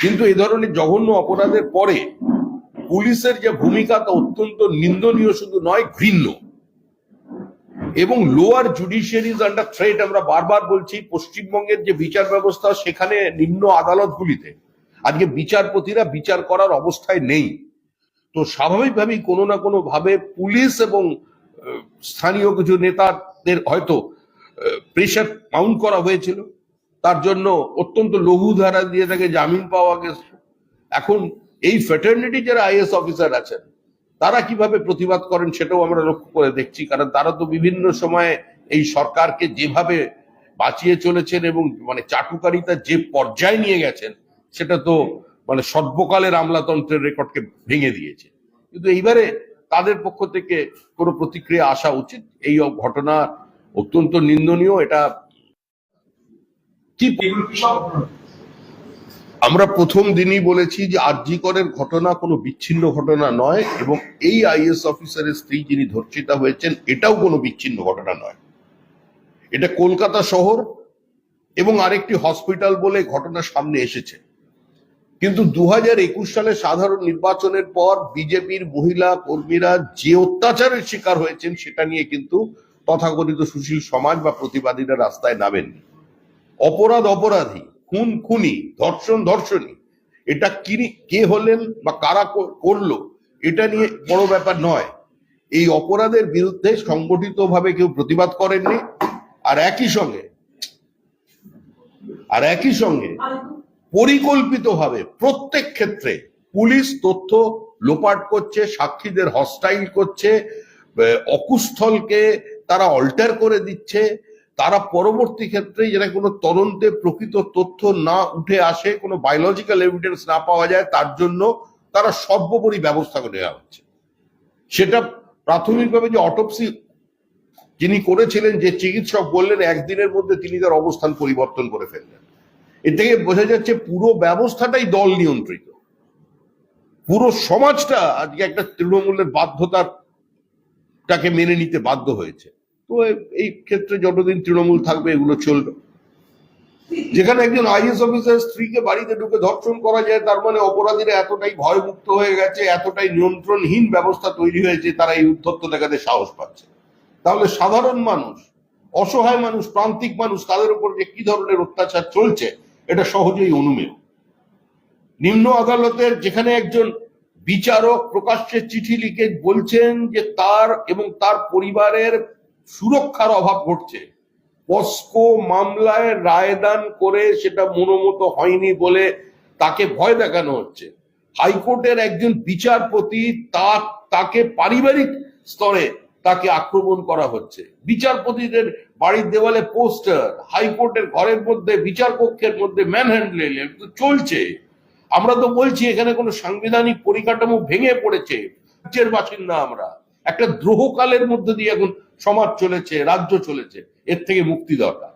কিন্তু এ ধরনের জঘন্য অপরাধের পরে পুলিশের যে ভূমিকা তা অত্যন্ত নিন্দনীয় শুধু নয়, ঘৃণ্য। এবং লোয়ার জুডিশিয়ারিজ আন্ডার থ্রেট আমরা বারবার বলছি, পশ্চিমবঙ্গের যে বিচার ব্যবস্থা, সেখানে নিম্ন আদালতগুলিতে। আজকে বিচারপতিরা বিচার করার অবস্থায় নেই। তো স্বাভাবিকভাবেই কোনো না কোনো ভাবে পুলিশ এবং স্থানীয় কিছু নেতাদের হয়তো প্রেশার মাউন্ট করা হয়েছিল। তার জন্য অত্যন্ত লঘু ধারা দিয়ে তাকে জামিন পাওয়া গেছে। এখন এই ফ্যাটার্নিটি যারা আইএস অফিসার আছেন, তারা কীভাবে প্রতিবাদ করেন সেটাও আমরা লক্ষ্য করে দেখছি, কারণ তারা তো বিভিন্ন সময়ে এই সরকারকে যেভাবে বাঁচিয়ে চলেছেন এবং মানে চাটুকারিতা যে পর্যায়ে নিয়ে গেছেন, সেটা তো মানে সর্বকালের আমলাতন্ত্রের রেকর্ডকে ভেঙে দিয়েছে। কিন্তু এইবারে তাদের পক্ষ থেকে কোনো প্রতিক্রিয়া আসা উচিত? এই ঘটনা অত্যন্ত নিন্দনীয়, এটা আমরা প্রথম দিনই বলেছি যে আরজিকরের ঘটনা কোনো বিচ্ছিন্ন ঘটনা নয় এবং এই আইএস অফিসারের স্ত্রী যিনি ধর্ষিতা হয়েছেন, এটাও কোনো বিচ্ছিন্ন ঘটনা নয়। এটা কলকাতা শহর এবং আরেকটি হসপিটাল বলে ঘটনা সামনে এসেছে। কিন্তু দু হাজার একুশ সালে সাধারণ নির্বাচনের পর বিজেপির মহিলা কর্মীরা যে অত্যাচারের শিকার হয়েছেন, সেটা নিয়ে কিন্তু তথাকথিত সুশীল সমাজ বা প্রতিবাদীরা রাস্তায় নামেননি। অপরাধ অপরাধী, খুন খুনি, ধর্ষণ ধর্ষণী। এটা কিনি, কে হলেন বা কারা করল, এটা নিয়ে বড় ব্যাপার নয়। এই অপরাধের বিরুদ্ধে সংগঠিতভাবে কেউ প্রতিবাদ করেননি। আর একই সঙ্গে, আর একই সঙ্গে পরিকল্পিতভাবে প্রত্যেক ক্ষেত্রে পুলিশ তথ্য লোপাট করছে, সাক্ষীদের হস্টাইল করছে অকুস্থলকে তারা অল্টার করে দিচ্ছে তারা পরবর্তী ক্ষেত্রে যেন কোনো তদন্তে প্রকৃত তথ্য না উঠে আসে, কোনো বায়োলজিক্যাল এভিডেন্স না পাওয়া যায়, তার জন্য তারা সর্বোপরি ব্যবস্থা নেওয়া হচ্ছে। সেটা প্রাথমিকভাবে যে অটোপসি যিনি করেছিলেন, যে চিকিৎসক বললেন, একদিনের মধ্যে তিনি তার অবস্থান পরিবর্তন করে ফেললেন। এ থেকে বোঝা যাচ্ছে পুরো ব্যবস্থাটাই দল নিয়ন্ত্রিত। পুরো সমাজটা আজকে একটা তৃণমূলের বাধ্যতার তাকে মেনে নিতে বাধ্য হয়েছে। তো এই ক্ষেত্রে যতদিন তৃণমূল থাকবে, এগুলো চলবে। যেখানে একজন আইএস অফিসার স্ত্রীকে বাড়িতে ঢুকে ধর্ষণ করা যায়, তার মানে অপরাধীরা এতটাই ভয়মুক্ত হয়ে গেছে, এতটাই নিয়ন্ত্রণহীন ব্যবস্থা তৈরি হয়েছে, তারা এই উদ্ধত্ত দেখাতে সাহস পাচ্ছে। তাহলে সাধারণ মানুষ, অসহায় মানুষ, প্রান্তিক মানুষ, তাদের উপর যে কি ধরনের অত্যাচার চলছে, এটা সহজেই অনুমেয়। নিম্ন আদালতের যেখানে একজন বিচারক প্রকাশ্যে চিঠি লিখে বলছেন যে তার এবং তার পরিবারের সুরক্ষার অভাব ঘটছে। পস্কো মামলায় রায়দান করে সেটা মনোমত হয়নি বলে তাকে ভয় দেখানো হচ্ছে। হাইকোর্টের একজন বিচারপতি তা তাকে পারিবারিক স্তরে তাকে আক্রমণ করা হচ্ছে। বিচারপতিদের বাড়ির দেওয়ালে পোস্টার, হাইকোর্টের ঘরের মধ্যে বিচার কক্ষের মধ্যে ম্যানহ্যান্ডেল চলছে। আমরা তো বলছি এখানে কোনো সাংবিধানিক পরিকাঠামো ভেঙে পড়েছে। বাসিন্দা আমরা। একটা দ্রোহকালের মধ্যে দিয়ে এখন সমাজ চলেছে রাজ্য চলেছে এর থেকে মুক্তি দরকার।